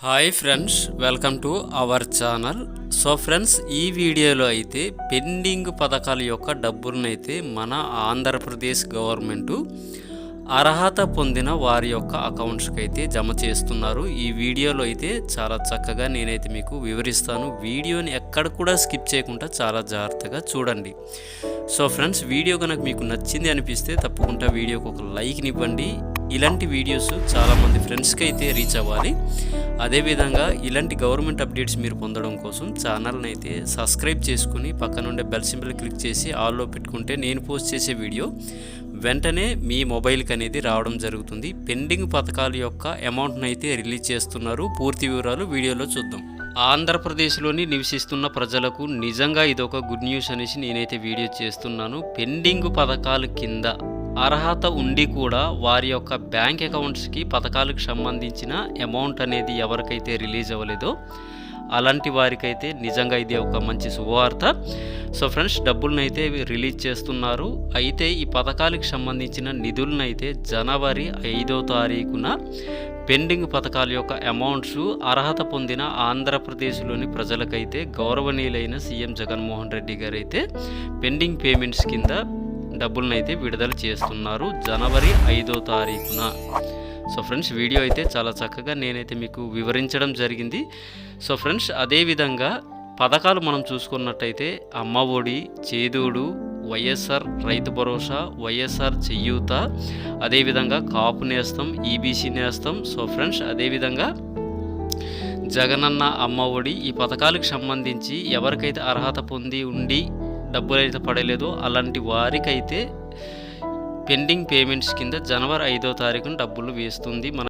Hi friends welcome to our channel so friends ఈ వీడియోలో అయితే పెండింగ్ పథకాల యొక్క డబ్బులనైతే మన ఆంధ్రప్రదేశ్ గవర్నమెంటు అర్హత పొందిన వారి యొక్క అకౌంట్స్కి అయితే జమ చేస్తున్నారు. ఈ వీడియోలో అయితే చాలా చక్కగా నేనైతే మీకు వివరిస్తాను. వీడియోని ఎక్కడ కూడా స్కిప్ చేయకుండా చాలా జాగ్రత్తగా చూడండి. సో ఫ్రెండ్స్ వీడియో కనుక మీకు నచ్చింది అనిపిస్తే తప్పకుండా వీడియోకి ఒక లైక్ని ఇవ్వండి. ఇలాంటి వీడియోస్ చాలామంది ఫ్రెండ్స్కి అయితే రీచ్ అవ్వాలి. అదేవిధంగా ఇలాంటి గవర్నమెంట్ అప్డేట్స్ మీరు పొందడం కోసం ఛానల్ని అయితే సబ్స్క్రైబ్ చేసుకుని పక్కనుండే బెల్ సింబల్ క్లిక్ చేసి ఆల్లో పెట్టుకుంటే నేను పోస్ట్ చేసే వీడియో వెంటనే మీ మొబైల్కి అనేది రావడం జరుగుతుంది. పెండింగ్ పథకాల యొక్క అమౌంట్ని అయితే రిలీజ్ చేస్తున్నారు. పూర్తి వివరాలు వీడియోలో చూద్దాం. ఆంధ్రప్రదేశ్లోని నివసిస్తున్న ప్రజలకు నిజంగా ఇదొక గుడ్ న్యూస్ అనేసి నేనైతే వీడియో చేస్తున్నాను. పెండింగ్ పథకాల కింద అర్హత ఉండి కూడా వారి యొక్క బ్యాంక్ అకౌంట్స్కి పథకాలకు సంబంధించిన అమౌంట్ అనేది ఎవరికైతే రిలీజ్ అవ్వలేదో అలాంటి వారికైతే నిజంగా ఇది ఒక మంచి శుభవార్త. సో ఫ్రెండ్స్ డబ్బులనైతే రిలీజ్ చేస్తున్నారు. అయితే ఈ పథకాలకు సంబంధించిన నిధులనైతే జనవరి ఐదో తారీఖున పెండింగ్ పథకాల యొక్క అమౌంట్స్ అర్హత పొందిన ఆంధ్రప్రదేశ్లోని ప్రజలకైతే గౌరవనీయులైన సీఎం జగన్మోహన్ రెడ్డి గారు అయితే పెండింగ్ పేమెంట్స్ కింద డబ్బులను అయితే విడుదల చేస్తున్నారు జనవరి ఐదో తారీఖున. సో ఫ్రెండ్స్ వీడియో అయితే చాలా చక్కగా నేనైతే మీకు వివరించడం జరిగింది. సో ఫ్రెండ్స్ అదేవిధంగా పథకాలు మనం చూసుకున్నట్టయితే అమ్మ ఒడి చేదోడు వైఎస్ఆర్ రైతు భరోసా వైఎస్ఆర్ చెయ్యూత అదేవిధంగా కాపు నేస్తం ఈబీసీ నేస్తం. సో ఫ్రెండ్స్ అదేవిధంగా జగనన్న అమ్మ ఒడి ఈ పథకాలకు సంబంధించి ఎవరికైతే అర్హత పొంది ఉండి డబ్బులు అయితే పడలేదో. అలాంటి వారికైతే పెండింగ్ పేమెంట్స్ కింద జనవరి ఐదో తారీఖున డబ్బులు వేస్తుంది మన